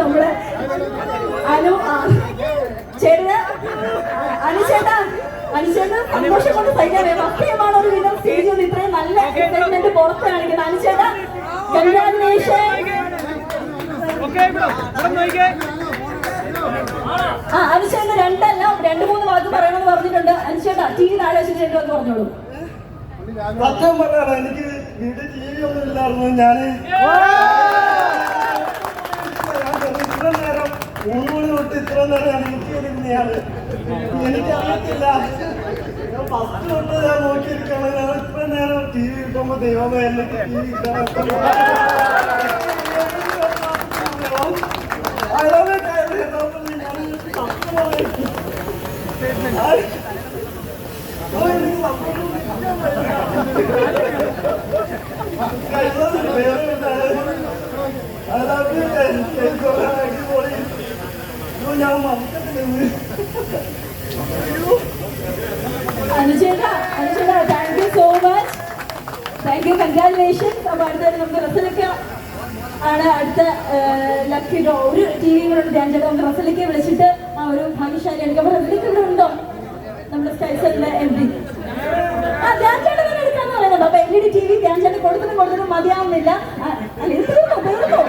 നമ്മൾ അനു ചേട്ടന് അനുചേട്ടാ അനുചേട്ടൻ സന്തോഷം കൊണ്ട് സഹിക്കാൻ അത്യമാണ് ഒരു വിധം സ്റ്റേജ് കൊണ്ട് ഇത്രയും നല്ല എക്സൈറ്റ്മെന്റ് പുറത്ത് കാണിക്കുന്നത്. അനുചേട്ടാ കൺഗ്രാജുലേഷൻ ആ അനുചേട്ടന് രണ്ടല്ല രണ്ട് മൂന്ന് വാക്ക് പറയണമെന്ന് പറഞ്ഞിട്ടുണ്ട്. അനുചേട്ടാ ടി വി താഴെ വെച്ചിട്ട് എന്ന് പറഞ്ഞോളൂ. സത്യം എനിക്ക് വീട്ടിൽ ടി വി ഒന്നും ഇല്ലായിരുന്നു. ഞാൻ ഇത്ര നേരം മൂന്ന് തൊട്ട് ഇത്ര നേരം ഞാൻ നോക്കിയിരിക്കുന്നതാണ് എനിക്കറിയത്തില്ല ഫസ്റ്റ് തൊട്ട് ഞാൻ നോക്കിയിരിക്കണം ഞാൻ ഇത്ര നേരം ടി വി കിട്ടുമ്പോ ദൈവമേ എനിക്ക് ടി വി ഞാൻ മറക്കത്തില്ല അനുചേട്ടാ അനുചേട്ടാ thank you so much thank you congratulations അപ്പൊ അടുത്ത നമുക്ക് റസലൊക്കെ ആണ് അടുത്ത ലക്കി ഒരു ടി വി കൂടെ ധ്യാൻ ചേട്ടാ നമുക്ക് റസലൊക്കെ വിളിച്ചിട്ട് ആ ഒരു ഭാഗ്യശാലി എടുക്കാം അപ്പൊ റസലൊക്കെ ഇവിടെ ഉണ്ടോ? നമ്മുടെ സ്കൈസലിന്റെ എം ഡി ആ ധ്യാൻ ചേട്ടൻ തന്നെ എടുക്കാന്ന് പറയുന്നത് അപ്പൊ L E D T V Dhyan ചേട്ടൻ കൊടുത്തിട്ടും കൊടുത്തിട്ടും മതിയാവുന്നില്ല.